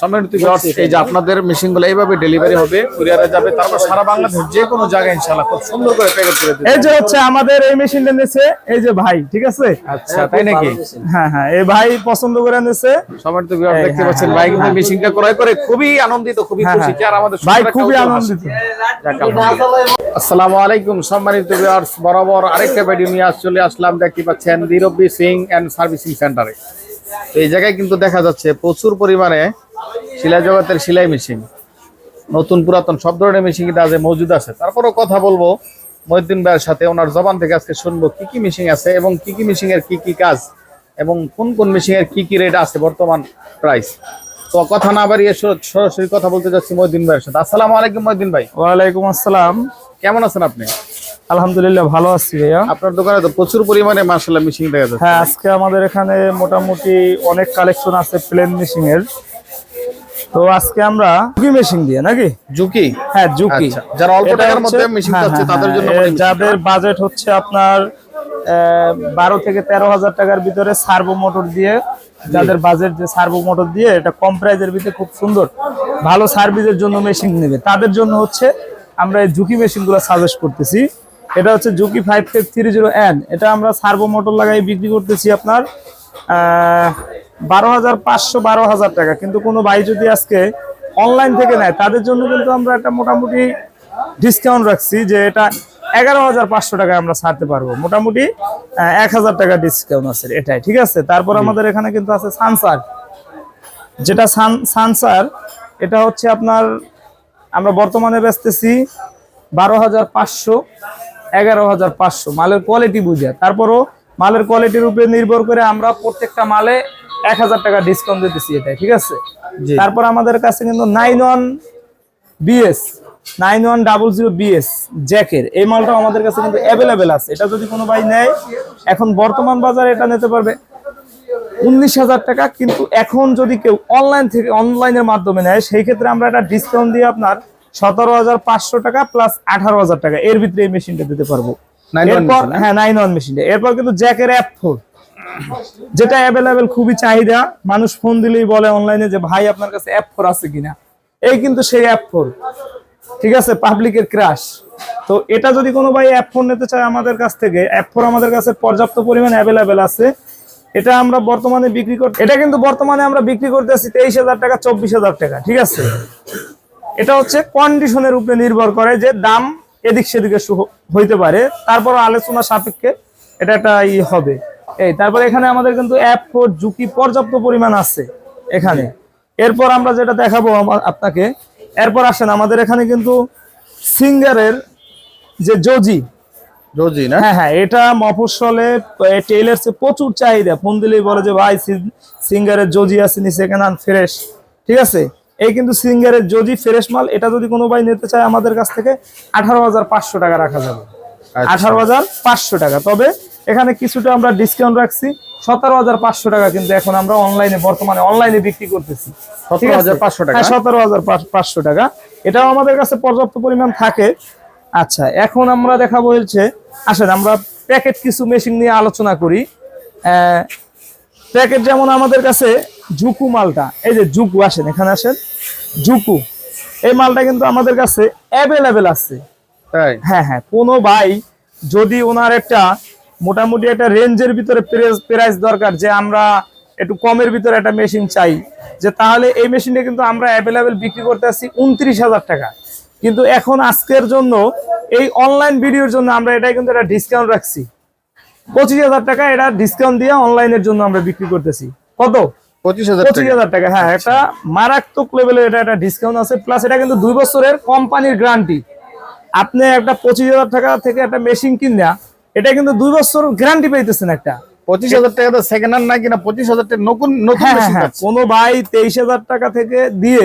সম্মানিত এই যে আপনাদের মেশিনগুলো এইভাবে ডেলিভারি হবে কুরিয়ারে যাবে তারপর সারা বাংলাদেশ যে কোনো জায়গায় ইনশাআল্লাহ খুব সুন্দর করে প্যাকেট করে দেবে। এই যে হচ্ছে আমাদের এই মেশিনটা এই যে ভাই ঠিক আছে? আচ্ছা তাই নাকি? হ্যাঁ হ্যাঁ এই ভাই পছন্দ করে সম্মানিত দেখতে হ্যাঁ, পাচ্ছেন হ্যাঁ, ভাই কিন্তু হ্যাঁ। মেশিনটা ক্রয় করে খুবই আনন্দিত খুবই হ্যাঁ, খুশি হ্যাঁ। আর আমাদের ভাই খুবই আনন্দিত। আসসালামু আলাইকুম সম্মানিত ভিউয়ার্স বরাবর আরেকটা ভিডিও নিয়ে চলে আসলাম দেখতে পাচ্ছেন দিরব্বি সিং এন্ড সার্ভিসিং সেন্টারে এই জায়গায় কিন্তু দেখা যাচ্ছে প্রচুর পরিমাণে সেলাই জগতের সেলাই মেশিন। নতুন পুরাতন সব ধরনের মেশিন কিন্তু আজ মজুদ আছে। তারপরও কথা বলব মহিউদ্দিন ভাইয়ের সাথে ওনার জবান থেকে আজকে শুনব কি কি মেশিন আছে এবং কি কি মেশিন এর কি কি কাজ এবং কোন কোন মেশিন এর কি কি রেট আছে বর্তমান প্রাইস। তো কথা না বাড়িয়ে সরাসরি কথা বলতে যাচ্ছি মহিউদ্দিন ভাইয়ের সাথে। আসসালামু আলাইকুম মহিউদ্দিন ভাই। ওয়ালাইকুম আসসালাম। কেমন আছেন আপনি? আলহামদুলিল্লাহ ভালো আছি ভাইয়া। আপনার দোকানে তো প্রচুর পরিমাণে মার্শাল্লাহ মেশিন দেখা যাচ্ছে। হ্যাঁ আজকে আমাদের এখানে মোটামুটি অনেক কালেকশন আছে প্লেন মেশিন এর তো আজকে আমরা জুকি মেশিন দিয়ে নাকি? ঝুঁকি? হ্যাঁ জুকি আচ্ছা, যারা অল্প টাকার মধ্যে মেশিন হ্যাঁ, চাচ্ছে হ্যাঁ, তাদের জন্য হ্যাঁ, মেশিন। যাদের বাজেট হচ্ছে আপনার বারো থেকে তেরো হাজার টাকার ভিতরে সার্ভো মোটর দিয়ে যাদের বাজেট যে সার্ভো মোটর দিয়ে এটা কম প্রাইজের ভিতরে খুব সুন্দর ভালো সার্ভিসের জন্য মেশিন নেবে। তাদের জন্য হচ্ছে আমরা এই ঝুঁকি মেশিনগুলো সাজেস্ট করতেছি। এটা হচ্ছে ঝুঁকি five five three zero N এটা আমরা সার্ভো মোটর লাগাই বিক্রি করতেছি আপনার বারো হাজার পাঁচশো বারো হাজার টাকা। কিন্তু কোনো ভাই যদি আজকে অনলাইন থেকে নেয় তাদের জন্য কিন্তু আমরা একটা মোটামুটি ডিসকাউন্ট রাখছি যে এটা এগারো হাজার পাঁচশো টাকায় আমরা ছাড়তে পারব। মোটামুটি এক হাজার টাকা ডিসকাউন্ট আছে এটাই ঠিক আছে? তারপর আমাদের এখানে কিন্তু আছে সানসার। যেটা সান সানসার এটা হচ্ছে আপনার আমরা বর্তমানে বেচতেছি বারো হাজার পাঁচশো এগারো হাজার পাঁচশো। মালের কোয়ালিটি বুঝে। তারপরও মালের কোয়ালিটির উপরে নির্ভর করে আমরা প্রত্যেকটা মালে এক হাজার টাকা ডিসকাউন্ট দিতেছি এটাই ঠিক আছে? তারপর আমাদের কাছে কিন্তু nine one BS nine one double zero BS জ্যাকের এই মালটাও আমাদের কাছে কিন্তু অ্যাভেলেবেল আছে। এটা যদি কোনো ভাই নেয় এখন বর্তমান বাজারে এটা নিতে পারবে। উনিশ হাজার টাকা কিন্তু এখন যদি কেউ অনলাইন থেকে অনলাইনের মাধ্যমে নেয় সেই ক্ষেত্রে আমরা একটা ডিসকাউন্ট দিয়ে আপনার সতেরো হাজার পাঁচশো টাকা প্লাস আঠারো হাজার টাকা এর ভিতরে এই মেশিনটা দিতে পারব। এরপর হ্যাঁ? নাইন ওয়ান মেশিনটা এরপর কিন্তু জ্যাকের অ্যাপ ফোর যেটা অ্যাভেলেবেল খুবই চাহিদা। মানুষ ফোন দিলেই বলে অনলাইনে যে, ভাই, আপনার কাছে অ্যাপ ফোর আছে কিনা? এই কিন্তু সেই অ্যাপ ফোর ঠিক আছে? পাবলিকের ক্রাশ তো এটা যদি কোনো ভাই অ্যাপ ফোন নিতে চায় আমাদের কাছ থেকে অ্যাপ ফোর আমাদের কাছে পর্যাপ্ত পরিমাণ অ্যাভেলেবেল আছে। এটা আমরা বর্তমানে বিক্রি কর এটা কিন্তু বর্তমানে আমরা বিক্রি করতেছি তেইশ হাজার টাকা, চব্বিশ হাজার টাকা। ঠিক আছে? এটা হচ্ছে কন্ডিশনের উপরে নির্ভর করে যে দাম এদিক সেদিকে হইতে পারে। তারপর আলোচনা সাপেক্ষে এটা একটা ই হবে। এই তারপর এখানে আমাদের কিন্তু অ্যাপ ফোর ঝুঁকি পর্যাপ্ত পরিমাণ আছে এখানে। এরপর আমরা যেটা দেখাবো আপনাকে এরপর আসেন আমাদের এখানে কিন্তু সিঙ্গারের যে জজি রোজি না? হ্যাঁ হ্যাঁ এটা মফস্বলে টেইলার্সে প্রচুর চাহিদা। ফোন দিলেই বলে যে ভাই সিঙ্গারের জজি আছে নি সেকেন্ড হ্যান্ড ফ্রেশ। ঠিক আছে? এই কিন্তু সিঙ্গারের জজি ফ্রেশ মাল এটা যদি কোনো ভাই নিতে চায় আমাদের কাছ থেকে আঠারো হাজার পাঁচশো টাকা রাখা যাবে। আচ্ছা। আঠারো হাজার পাঁচশো টাকা। তবে এখানে কিছুটা আমরা ডিসকাউন্ট রাখছি। সতেরো হাজার পাঁচশো টাকা কিন্তু এখন আমরা অনলাইনে বর্তমানে অনলাইনে বিক্রি করতেছি। ঠিক আছে? 17,500 টাকা? হ্যাঁ, সতেরো হাজার পাঁচশো টাকা। এটাও আমাদের কাছে পর্যাপ্ত পরিমাণ থাকে। আচ্ছা এখন আমরা দেখাবো হচ্ছে আসেন আমরা প্যাকেট কিছু মেশিন নিয়ে আলোচনা করি। প্যাকেট যেমন আমাদের কাছে জুকু মালটা এই যে জুকু আসেন এখানে আসেন। জুকু এই মালটা কিন্তু আমাদের কাছে অ্যাভেলেবেল আছে। হ্যাঁ হ্যাঁ কোনো ভাই যদি ওনার একটা মোটামুটি একটা রেঞ্জের ভিতরে প্রাইস দরকার যে আমরা একটু কমের ভিতরে একটা মেশিন চাই। যে তাহলে এই মেশিনটা কিন্তু আমরা অ্যাভেলেবেল বিক্রি করতে আসছি উনত্রিশ হাজার টাকা। কিন্তু এখন আজকের জন্য এই অনলাইন ভিডিওর জন্য আমরা এটা কিন্তু একটা ডিসকাউন্ট রাখছি। পঁচিশ হাজার টাকা এটা ডিসকাউন্ট দিয়ে অনলাইনের জন্য আমরা বিক্রি করতেছি। কত? পঁচিশ হাজার টাকা। হ্যাঁ একটা মারাত্মক লেভেলের এটা একটা ডিসকাউন্ট আছে। প্লাস এটা কিন্তু দুই বছরের কোম্পানির গ্যারান্টি আপনি একটা পঁচিশ হাজার টাকা থেকে একটা মেশিন কিনা এটা কিন্তু দুই বছর গ্যারান্টি পাইতেছেন একটা। পঁচিশ হাজার টাকা তো সেকেন্ড হ্যান্ড না কিনা পঁচিশ হাজার টাকা নতুন নতুন হ্যাঁ হ্যাঁ। কোনো ভাই তেইশ হাজার টাকা থেকে দিয়ে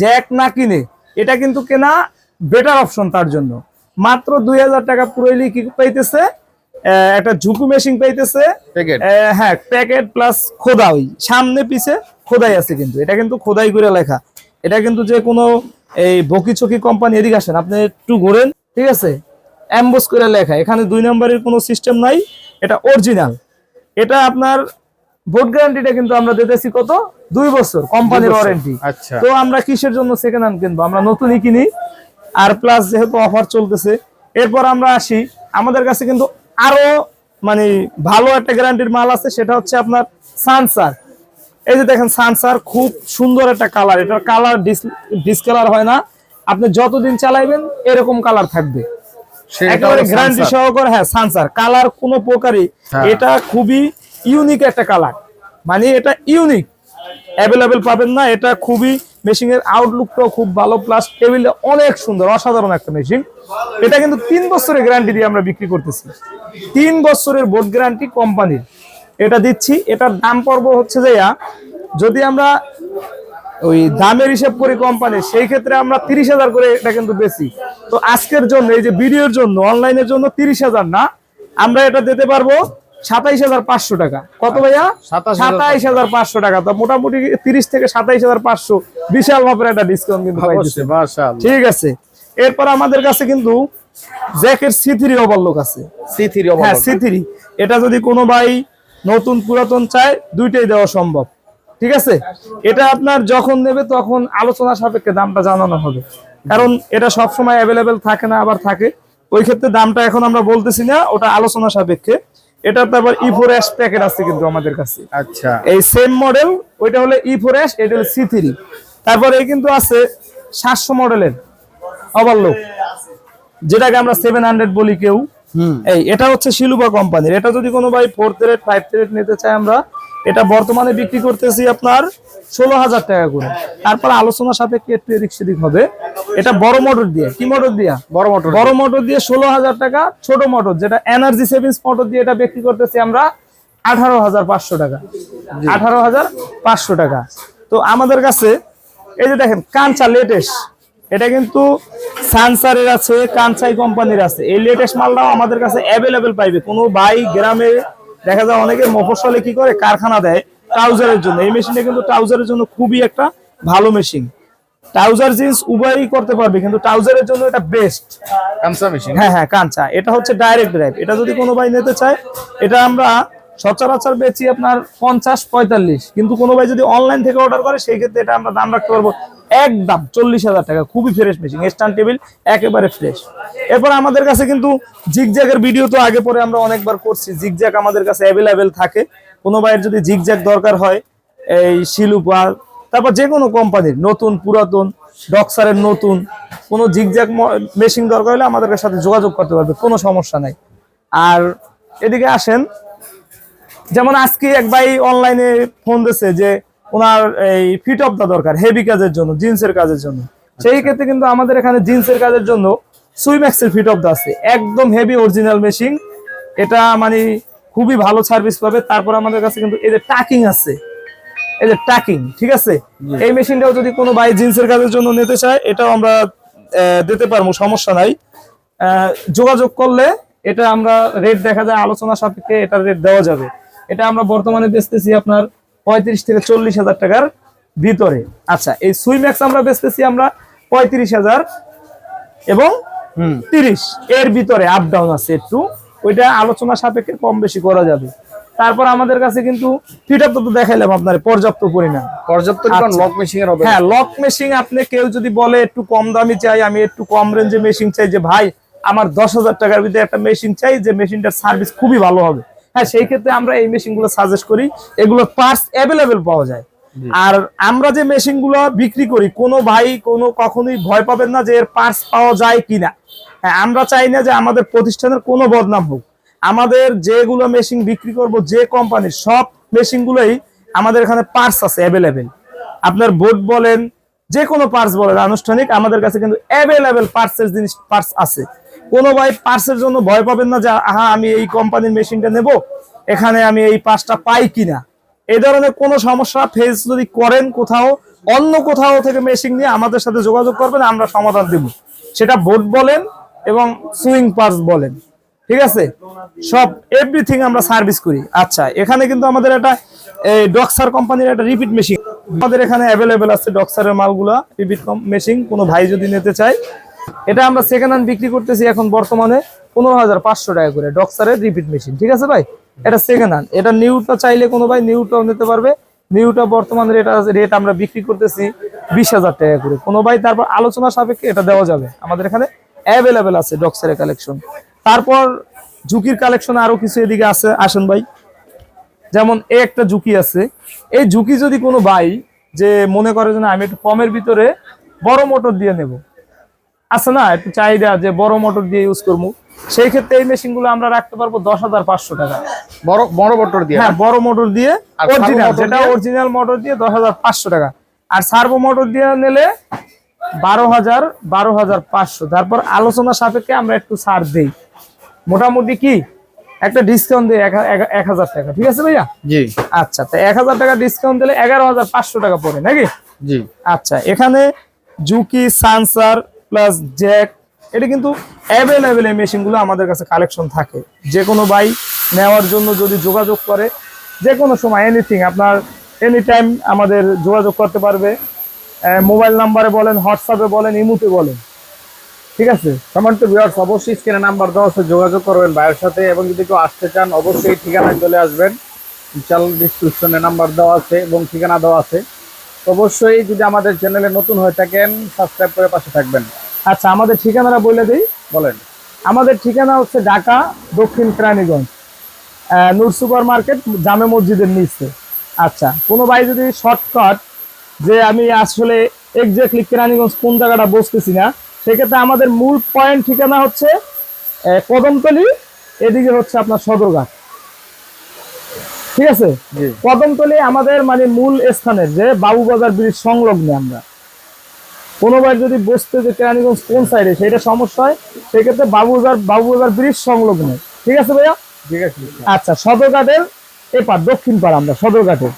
জ্যাক না কিনে এটা কিন্তু কেনা বেটার অপশন তার জন্য। মাত্র দুই হাজার টাকা পুরোইলি কি পাইতেছে একটা ঝুঁকু মেশিন পাইতেছে হ্যাঁ প্যাকেট প্লাস খোদা ওই সামনে পিছে খোদাই আছে কিন্তু এটা কিন্তু খোদাই করে লেখা। এটা কিন্তু যে কোনো এই বকি চকি কোম্পানি এদিকে আসেন আপনি একটু ঘোরেন ঠিক আছে? অ্যাম্বোস করে লেখা। এখানে দুই নম্বরের কোনো সিস্টেম নাই এটা অরিজিনাল এটা আপনার বোর্ড গ্যারান্টিটা কিন্তু আমরা দিতেছি কত? দুই বছর কোম্পানির। ওয়ারেন্টি আচ্ছা। তো আমরা কিসের জন্য সেকেন্ড হ্যান্ড কিনবো? আমরা নতুনই কিনি আর প্লাস যেহেতু অফার চলতেছে এরপর আমরা আসি। আমাদের কাছে কিন্তু আরও মানে ভালো একটা গ্যারান্টির মাল আছে সেটা হচ্ছে আপনার সানসার এই যে দেখেন সানসার খুব সুন্দর একটা কালার এটার কালার ডিসকালার হয় না। আপনি যতদিন চালাইবেন এরকম কালার থাকবে। একেবারে গ্যারান্টি সহকারে হ্যাঁ সানসার কালার কোনো প্রকারই হ্যাঁ। এটা খুবই ইউনিক একটা কালার। মানে এটা ইউনিক অ্যাভেলেবেল পাবেন না এটা খুবই মেশিং এর আউটলুকটাও খুব ভালো প্লাস টেবিলটা অনেক সুন্দর অসাধারণ একটা মেশিন এটা কিন্তু তিন বছরের গ্যারান্টি দিয়ে আমরা বিক্রি করতেছি। তিন বছরের বোর্ড গ্যারান্টি কোম্পানির এটা দিচ্ছি এটার দাম পর্ব হচ্ছে যে যদি আমরা ওই দামের হিসাব করি কোম্পানি সেই ক্ষেত্রে আমরা তিরিশ হাজার করে এটা কিন্তু বেশি তো আজকের জন্য এই যে ভিডিওর জন্য অনলাইনের জন্য তিরিশ হাজার না আমরা এটা দিতে পারব সাতাইশ হাজার পাঁচশো টাকা। কত ভাইয়া? সাতাইশ হাজার পাঁচশো টাকা। তো মোটামুটি তিরিশ থেকে সাতাইশ হাজার পাঁচশো বিশাল মাপের একটা ডিসকাউন্ট কিন্তু ঠিক আছে। এরপর আমাদের কাছে কিন্তু জ্যাকের সি থ্রি ওভারলোক আছে। সি থ্রি হ্যাঁ সি থ্রি এটা যদি কোনো ভাই নতুন পুরাতন চায় দুইটাই দেওয়া সম্ভব। ঠিক আছে? এটা আপনার যখন নেবে তখন আলোচনা সাপেক্ষে দামটা জানানো হবে। কারণ এটা সব সময় অ্যাভেলেবেল থাকে না আবার থাকে। ওই ক্ষেত্রে দামটা এখন আমরা বলতেছি না ওটা আলোচনা সাপেক্ষে। এটা তারপর ই ফোর এস প্যাকেট আছে কিন্তু আমাদের কাছে। আচ্ছা। এই সেম মডেল ওইটা হলো ই ফোর এস এটা হলো সি থ্রি তারপরে এই কিন্তু আছে সাতশো মডেলের ওভারলোক যেটাকে আমরা সেভেন হান্ড্রেড বলি কেউ। এই এটা হচ্ছে শিলুপা কোম্পানির। এটা যদি কোনো ভাই ফোর্থ রেট ফাইভ রেট নিতে চাই আমরা এটা বর্তমানে বিক্রি করতেছি আপনার ষোলো হাজার টাকা করে। তারপর আলোচনা সাপেক্ষে একটু এদিক সেদিক হবে। এটা বড় মোটর দিয়ে। কি মোটর দিয়া? বড় মোটর বড় মোটর দিয়ে ষোলো হাজার টাকা ছোট মোটর যেটা এনার্জি সেভিংস মোটর দিয়ে এটা বিক্রি করতেছি আমরা আঠারো হাজার পাঁচশো টাকা। আঠারো হাজার পাঁচশো টাকা। তো আমাদের কাছে এই যে দেখেন কাঞ্চা লেটেস্ট। এটা কিন্তু সানসারের আছে কাঞ্চাই কোম্পানির আছে। এই লেটেস্ট মালটাও আমাদের কাছে অ্যাভেলেবেল পাইবে। কোনো ভাই গ্রামে দেখা যায় অনেকে মফস্বলে কি করে? কারখানা দেয় ট্রাউজারের জন্য। এই মেশিনটা কিন্তু ট্রাউজারের জন্য খুবই একটা ভালো মেশিন। ট্রাউজার জিন্স উভয়ই করতে পারবে কিন্তু ট্রাউজারের জন্য এটা বেস্ট কামসা মেশিন হ্যাঁ হ্যাঁ কাঞ্চা এটা হচ্ছে ডাইরেক্ট ড্রাইভ এটা যদি কোনো ভাই নিতে চায় এটা আমরা সচরাচর বেচি আপনার পঞ্চাশ পঁয়তাল্লিশ। কিন্তু কোনো ভাই যদি অনলাইন থেকে অর্ডার করে সেই ক্ষেত্রে এটা আমরা দাম রাখতে পারব একদম চল্লিশ হাজার টাকা, খুবই ফ্রেশ মেশিন স্ট্যান্ড টেবিল একেবারে ফ্রেশ এরপর আমাদের কাছে কিন্তু জিগজ্যাগের ভিডিও তো আগে পরে আমরা অনেকবার করছি জিগজ্যাগ আমাদের কাছে অ্যাভেলেবেল থাকে। কোনো ভাইয়ের যদি জিগজ্যাগ দরকার হয়, এই শিলুপা, তারপর যে কোনো কোম্পানির নতুন, পুরাতন ডক্সারের নতুন, কোনো জিগজ্যাগ মেশিন দরকার হলে আমাদের সাথে যোগাযোগ করতে পারবে কোনো সমস্যা নাই। আর এদিকে আসেন, যেমন আজকে এক ভাই অনলাইনে ফোন দিছে যে ওনার এই ফিট অফ দা দরকার হেভি কাজের জন্য জিন্সের কাজের জন্য। সেই ক্ষেত্রে কিন্তু আমাদের এখানে জিন্সের কাজের জন্য সুইম্যাক্সের ফিট অফ দা আছে। একদম হেভি অরিজিনাল মেশিন এটা মানে খুবই ভালো সার্ভিস পাবে। তারপর আমাদের কাছে কিন্তু এই যে টাকিং আছে। এই যে টাকিং ঠিক আছে? এই মেশিনটাও যদি কোনো ভাই জিন্সের কাজের জন্য নিতে চায় এটাও আমরা দিতে পারব সমস্যা নাই। আহ, যোগাযোগ করলে এটা আমরা রেট দেখা যায় আলোচনা সাপেক্ষে এটার রেট দেওয়া যাবে। এটা আমরা বর্তমানে বেচতেছি আপনার পঁয়ত্রিশ থেকে চল্লিশ হাজার টাকার ভিতরে। আচ্ছা এই সুইম্যাক্স আমরা বেচতেছি আমরা পঁয়ত্রিশ হাজার এবং তিরিশ। এর ভিতরে আপ ডাউন আছে একটু। ওইটা আলোচনা সাপেক্ষে কম বেশি করা যাবে। তারপর আমাদের কাছে কিন্তু ফিট আপ তো দেখাইলাম আপনার পর্যাপ্ত পরিমাণ। পর্যাপ্ত। লক মেশিন এর হবে। হ্যাঁ লক মেশিন আপনি কেউ যদি বলে একটু কম দামি চাই আমি একটু কম রেঞ্জে মেশিন চাই যে ভাই আমার দশ হাজার টাকার ভিতরে একটা মেশিন চাই যে মেশিনটার সার্ভিস খুবই ভালো হবে। হ্যাঁ সেই ক্ষেত্রে আমরা এই মেশিনগুলো সাজেস্ট করি। এগুলো পার্টস অ্যাভেলেবেল পাওয়া যায়। আর আমরা যে মেশিনগুলো বিক্রি করি কোনো ভাই কোনো কখনোই ভয় পাবেন না যে এর পার্টস পাওয়া যায় কিনা। হ্যাঁ আমরা চাই না যে আমাদের প্রতিষ্ঠানের কোনো বদনাম হোক। আমাদের যেগুলো মেশিন বিক্রি করব যে কোম্পানির সব মেশিন গুলোই আমাদের এখানে পার্টস আছে অ্যাভেলেবেল আপনার বোর্ড বলেন যে কোনো পার্টস বলেন আনুষ্ঠানিক আমাদের কাছে কিন্তু অ্যাভেলেবেল পার্টসের জিনিস পার্টস আছে। কোনো ভাই পার্টসের জন্য ভয় পাবেন না যে, আহা, আমি এই কোম্পানির মেশিনটা নেব, এখানে আমি এই পার্সটা পাই কিনা? এই ধরনের কোনো সমস্যা ফেস যদি করেন কোথাও, অন্য কোথাও থেকে মেশিন নিয়ে আমাদের সাথে যোগাযোগ করবেন, আমরা সমাধান দেব। সেটা বোর্ড বলেন এবং সুইং পার্স বলেন। ঠিক আছে? সব এভরিথিং আমরা সার্ভিস করি। আচ্ছা এখানে কিন্তু আমাদের একটা ডক্সার কোম্পানির একটা রিপিট মেশিন আমাদের এখানে অ্যাভেলেবেল আছে ডক্সারের মালগুলা রিপিট মেশিন কোনো ভাই যদি নিতে চায় এটা আমরা সেকেন্ড হ্যান্ড বিক্রি করতেছি এখন বর্তমানে পনেরো হাজার পাঁচশো টাকা করে ডক্সারের রিপিট মেশিন ঠিক আছে ভাই? এটা সেকেন্ড হ্যান্ড এটা নিউটা চাইলে কোনো ভাই নিউটাও নিতে পারবে। নিউটা বর্তমান রেট রেট আমরা বিক্রি করতেছি বিশ হাজার টাকা করে। কোনো ভাই তারপর আলোচনা সাপেক্ষে এটা দেওয়া যাবে। আমাদের এখানে অ্যাভেলেবেল আছে ডক্সারের কালেকশন তারপর ঝুঁকির কালেকশন আরও কিছু এদিকে আছে। আসেন ভাই। যেমন এই একটা ঝুঁকি আছে। এই ঝুঁকি যদি কোনো ভাই যে মনে করে যে আমি একটু কমের ভিতরে বড় মোটর দিয়ে নেব আছে না একটু চাহিদা যে বড় মোটর দিয়ে ইউজ করব। সেই ক্ষেত্রে এই মেশিনগুলো আমরা রাখতে পারব দশ হাজার পাঁচশো টাকা। বড় বড় মোটর দিয়ে? হ্যাঁ বড় মোটর দিয়ে অরিজিনাল যেটা অরিজিনাল মোটর দিয়ে দশ হাজার পাঁচশো টাকা। আর সার্ভো মোটর দিয়ে নিলে বারো হাজার বারো হাজার পাঁচশো। তারপর আলোচনা সাপেক্ষে আমরা একটু ছাড় দিই। মোটামুটি কি? একটা ডিসকাউন্ট দিই এক হাজার টাকা। ঠিক আছে ভাইয়া? জি। আচ্ছা তো এক হাজার টাকা ডিসকাউন্ট দিলে এগারো হাজার পাঁচশো টাকা পড়ে নাকি? জি। আচ্ছা এখানে জুকি সানসার প্লাস জ্যাক এটা কিন্তু অ্যাভেলেবেল এই মেশিনগুলো আমাদের কাছে কালেকশন থাকে। যে কোনো বাই নেওয়ার জন্য যদি যোগাযোগ করে যে কোনো সময় এনিথিং আপনার এনি টাইম আমাদের যোগাযোগ করতে পারবে। মোবাইল নাম্বারে বলেন হোয়াটসঅ্যাপে বলেন, ইমুতে বলেন। ঠিক আছে? সম্মানিত ভিউয়ার্স অবশ্যই স্ক্রিনে নাম্বার দেওয়া আছে, যোগাযোগ করবেন ভাইয়ের সাথে। এবং যদি কেউ আসতে চান, অবশ্যই ঠিকানায় চলে আসবেন। চ্যানেল ডিসক্রিপশনে নাম্বার দেওয়া আছে এবং ঠিকানা দেওয়া আছে। তো অবশ্যই যদি আমাদের চ্যানেলে নতুন হয়ে থাকেন সাবস্ক্রাইব করে পাশে থাকবেন। আচ্ছা আমাদের ঠিকানাটা বলে দিই। বলেন। আমাদের ঠিকানা হচ্ছে ঢাকা দক্ষিণ কেরানীগঞ্জ নূর সুপার মার্কেট জামে মসজিদের নিচে। আচ্ছা কোনো ভাই যদি শর্টকাট যে আমি আসলে এক্স্যাক্টলি কেরানীগঞ্জ কোন জায়গাটা বসতেছি না সেক্ষেত্রে আমাদের মূল পয়েন্ট ঠিকানা হচ্ছে কদমতলি এদিকে হচ্ছে আপনার সদরঘাট। ঠিক আছে? জি। কদমতলি আমাদের মানে মূল স্থানের যে বাবুবাজার ব্রিজ সংলগ্নে আমরা। কোনো ভাই যদি বসতে যে কেরানীগঞ্জ কোন সাইডে সেটা সমস্যা হয় সেক্ষেত্রে বাবুবাজার বাবুবাজার ব্রিজ সংলগ্ন। ঠিক আছে ভাইয়া? ঠিক আছে আচ্ছা সদরঘাটের এপার দক্ষিণ পাড়া আমরা সদরঘাটের।